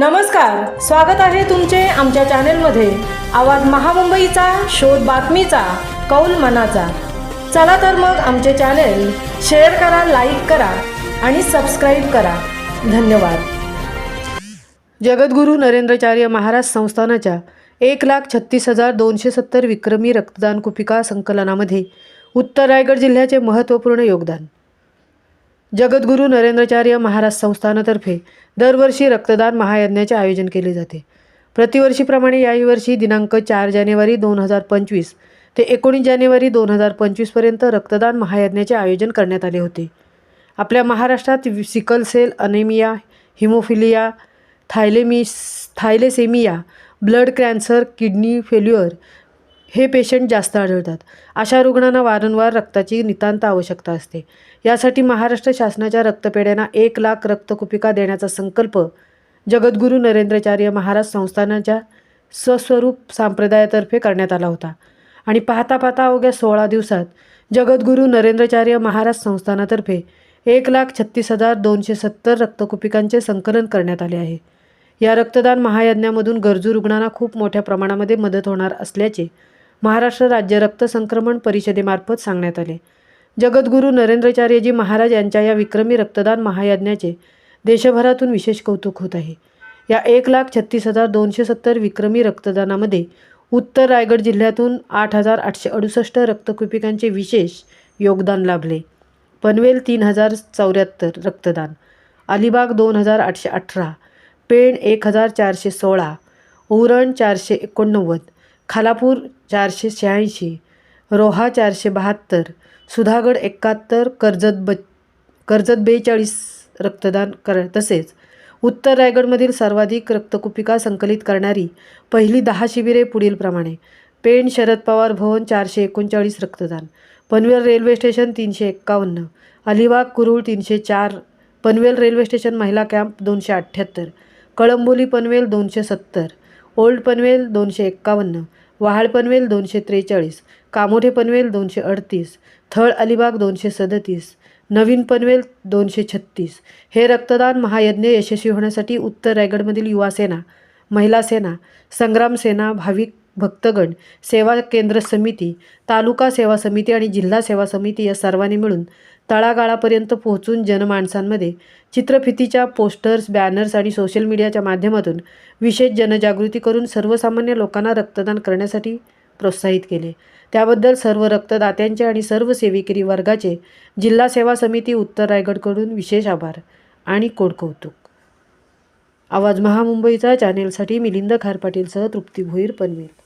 नमस्कार स्वागत आहे तुमचे आमच्या चॅनेलमध्ये. आवाज महामुंबईचा शोध बातमीचा कौल मनाचा. चला तर मग आमचे चॅनेल शेअर करा लाईक करा आणि सबस्क्राईब करा. धन्यवाद. जगद्गुरू नरेंद्रचार्य महाराज संस्थानाच्या एक लाख छत्तीस हजार दोनशे सत्तर विक्रमी रक्तदान कुपिका संकलनामध्ये उत्तर रायगड जिल्ह्याचे महत्त्वपूर्ण योगदान. जगद्गुरू नरेंद्राचार्य महाराज संस्थानातर्फे दरवर्षी रक्तदान महायज्ञाचे आयोजन केले जाते. प्रतिवर्षीप्रमाणे याही वर्षी दिनांक चार जानेवारी दोन हजार पंचवीस ते एकोणीस जानेवारी दोन हजार पंचवीसपर्यंत रक्तदान महायज्ञाचे आयोजन करण्यात आले होते. आपल्या महाराष्ट्रात sickle cell anaemia haemophilia thalassaemia thalassaemia blood cancer kidney failure हे पेशंट जास्त आढळतात. अशा रुग्णांना वारंवार रक्ताची नितांत आवश्यकता असते. यासाठी महाराष्ट्र शासनाच्या रक्तपेढ्यांना एक लाख रक्तकुपिका देण्याचा संकल्प जगद्गुरू नरेंद्राचार्य महाराज संस्थानाच्या स्वस्वरूप संप्रदायातर्फे करण्यात आला होता. आणि पाहता पाहता अवघ्या सोळा दिवसात जगद्गुरू नरेंद्रचार्य महाराज संस्थानातर्फे एक लाख छत्तीस हजार दोनशे सत्तर रक्तकुपिकांचे संकलन करण्यात आले आहे. या रक्तदान महायज्ञामधून गरजू रुग्णांना खूप मोठ्या प्रमाणामध्ये मदत होणार असल्याचे महाराष्ट्र राज्य रक्त संक्रमण परिषदेमार्फत सांगण्यात आले. जगद्गुरू नरेंद्रचार्यजी महाराज यांच्या या विक्रमी रक्तदान महायज्ञाचे देशभरातून विशेष कौतुक होत आहे. या एक लाख छत्तीस हजार दोनशे सत्तर विक्रमी रक्तदानामध्ये उत्तर रायगड जिल्ह्यातून आठ हजार आठशे अडुसष्ट रक्तकुपिकांचे विशेष योगदान लाभले. पनवेल तीन हजार चौऱ्याहत्तर रक्तदान. अलिबाग दोन हजार आठशे अठरा. पेण एक हजार चारशे सोळा. उरण चारशे एकोणनव्वद. खालापूर चारशे शहाऐंशी रोहा चारशे बहात्तर सुधागड एकाहत्तर कर्जत ब कर्जत बेचाळीस रक्तदान कर तसेच उत्तर रायगडमधील सर्वाधिक रक्तकुपिका संकलित करणारी पहिली दहा शिबिरे पुढीलप्रमाणे पेण शरद पवार भवन चारशे एकोणचाळीस रक्तदान पनवेल रेल्वे स्टेशन तीनशे एक्कावन्न अलिबाग कुरुळ तीनशे चार पनवेल रेल्वे स्टेशन महिला कॅम्प दोनशे अठ्ठ्याहत्तर कळंबोली पनवेल दोनशे सत्तर ओल्ड पनवेल दोनशे एक्कावन्न वहाळ पनवेल दोनशे त्रेचाळीस कामोठे पनवेल दोनशे अडतीस थळ अलिबाग दोनशे सदतीस नवीन पनवेल दोनशे छत्तीस. हे रक्तदान महायज्ञ यशस्वी होण्यासाठी उत्तर रायगडमधील युवासेना महिला सेना संग्राम सेना भाविक भक्तगण सेवा केंद्र समिती तालुका सेवा समिती आणि जिल्हा सेवा समिती या सर्वांनी मिळून तळागाळापर्यंत पोहोचून जनमाणसांमध्ये चित्रफितीच्या पोस्टर्स बॅनर्स आणि सोशल मीडियाच्या माध्यमातून विशेष जनजागृती करून सर्वसामान्य लोकांना रक्तदान करण्यासाठी प्रोत्साहित केले. त्याबद्दल सर्व रक्तदात्यांचे आणि सर्व सेवेकरी वर्गाचे जिल्हा सेवा समिती उत्तर रायगडकडून विशेष आभार आणि कोडकौतुक आवाज महामुंबईचा चॅनेलसाठी मिलिंद खार पाटीलसह तृप्ती भोईर पनवेल.